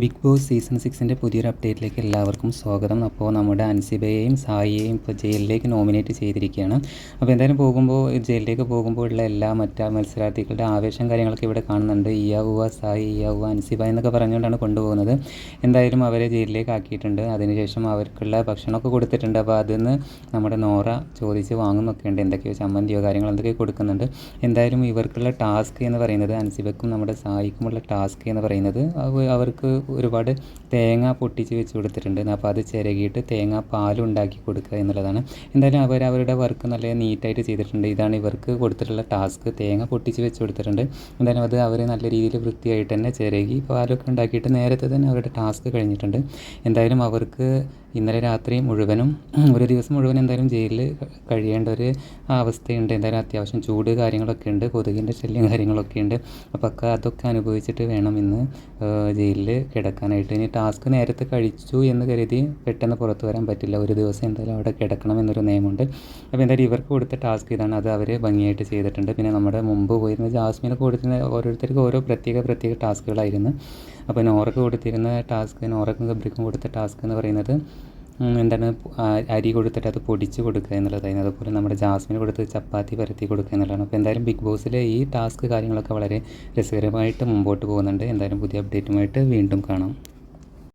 Big boss season സിക്സിന്റെ പുതിയൊരു അപ്ഡേറ്റിലേക്ക് എല്ലാവർക്കും സ്വാഗതം. അപ്പോൾ നമ്മുടെ അൻസിബയെയും സായിയെയും ഇപ്പോൾ ജയിലിലേക്ക് നോമിനേറ്റ് ചെയ്തിരിക്കുകയാണ്. അപ്പോൾ എന്തായാലും പോകുമ്പോൾ ജയിലിലേക്ക് പോകുമ്പോൾ ഉള്ള എല്ലാ മറ്റാ മത്സരാർത്ഥികളുടെ ആവേശം കാര്യങ്ങളൊക്കെ ഇവിടെ കാണുന്നുണ്ട്. ഇയാവുവ സായി ഇയാവുവ അൻസിബ എന്നൊക്കെ പറഞ്ഞുകൊണ്ടാണ് കൊണ്ടുപോകുന്നത്. എന്തായാലും അവരെ ജയിലിലേക്ക് ആക്കിയിട്ടുണ്ട്. അതിനുശേഷം അവർക്കുള്ള ഭക്ഷണമൊക്കെ കൊടുത്തിട്ടുണ്ട്. അപ്പോൾ അതിന്ന് നമ്മുടെ നോറ ചോദിച്ച് വാങ്ങുന്നൊക്കെ ഉണ്ട്. എന്തൊക്കെയോ ചമ്മന്തിയോ കാര്യങ്ങളോ എന്തൊക്കെയോ കൊടുക്കുന്നുണ്ട്. എന്തായാലും ഇവർക്കുള്ള ടാസ്ക് എന്ന് പറയുന്നത് അൻസിബക്കും നമ്മുടെ സായിക്കുമുള്ള ടാസ്ക് എന്ന് പറയുന്നത് അവർക്ക് ഒരുപാട് തേങ്ങ പൊട്ടിച്ച് വെച്ച് കൊടുത്തിട്ടുണ്ട്. അപ്പോൾ അത് ചിരകിയിട്ട് തേങ്ങ പാലുണ്ടാക്കി കൊടുക്കുക എന്നുള്ളതാണ്. എന്തായാലും അവർ അവരുടെ വർക്ക് നല്ല നീറ്റായിട്ട് ചെയ്തിട്ടുണ്ട്. ഇതാണ് ഇവർക്ക് കൊടുത്തിട്ടുള്ള ടാസ്ക്. തേങ്ങ പൊട്ടിച്ച് വെച്ച് കൊടുത്തിട്ടുണ്ട്. എന്തായാലും അത് അവർ നല്ല രീതിയിൽ വൃത്തിയായിട്ട് തന്നെ ചിരകി പാലൊക്കെ ഉണ്ടാക്കിയിട്ട് നേരത്തെ തന്നെ അവരുടെ ടാസ്ക് കഴിഞ്ഞിട്ടുണ്ട്. എന്തായാലും അവർക്ക് ഇന്നലെ രാത്രി മുഴുവനും ഒരു ദിവസം മുഴുവൻ എന്തായാലും ജയിലിൽ കഴിയേണ്ട ഒരു അവസ്ഥയുണ്ട്. എന്തായാലും അത്യാവശ്യം ചൂട് കാര്യങ്ങളൊക്കെ ഉണ്ട് കൊതുകിന്റെ ശല്യം കാര്യങ്ങളൊക്കെ ഉണ്ട്. അപ്പോൾ ഒക്കെ അതൊക്കെ അനുഭവിച്ചിട്ട് വേണം ഇന്ന് ജയിലിൽ കിടക്കാനായിട്ട്. ഇനി ടാസ്ക് നേരത്തെ കഴിച്ചു എന്ന് കരുതി പെട്ടെന്ന് പുറത്തു വരാൻ പറ്റില്ല. ഒരു ദിവസം എന്തായാലും അവിടെ കിടക്കണം എന്നൊരു നിയമമുണ്ട്. അപ്പോൾ എന്തായാലും ഇവർക്ക് കൊടുത്ത ടാസ്ക് ഇതാണ്. അത് അവർ ഭംഗിയായിട്ട് ചെയ്തിട്ടുണ്ട്. പിന്നെ നമ്മുടെ മുമ്പ് പോയിരുന്ന ജാസ്മിനെ കൊടുത്തിരുന്ന ഓരോരുത്തർക്കും ഓരോ പ്രത്യേക പ്രത്യേക ടാസ്കുകളായിരുന്നു. അപ്പോൾ നോറക്ക് കൊടുത്തിരുന്ന ടാസ്ക് നോറക്കും ഗബ്രിക്കും കൊടുത്ത ടാസ്ക് എന്ന് പറയുന്നത് എന്താണ് അരി കൊടുത്തിട്ട് അത് പൊടിച്ച് കൊടുക്കുക എന്നുള്ളതായിരുന്നു അതുപോലെ നമ്മുടെ ജാസ്മിന് കൊടുത്ത് ചപ്പാത്തി പരത്തി കൊടുക്കുക എന്നുള്ളതാണ്. അപ്പോൾ എന്തായാലും ബിഗ് ബോസിലെ ഈ ടാസ്ക് കാര്യങ്ങളൊക്കെ വളരെ രസകരമായിട്ട് മുമ്പോട്ട് പോകുന്നുണ്ട്. എന്തായാലും പുതിയ അപ്ഡേറ്റുമായിട്ട് വീണ്ടും കാണാം.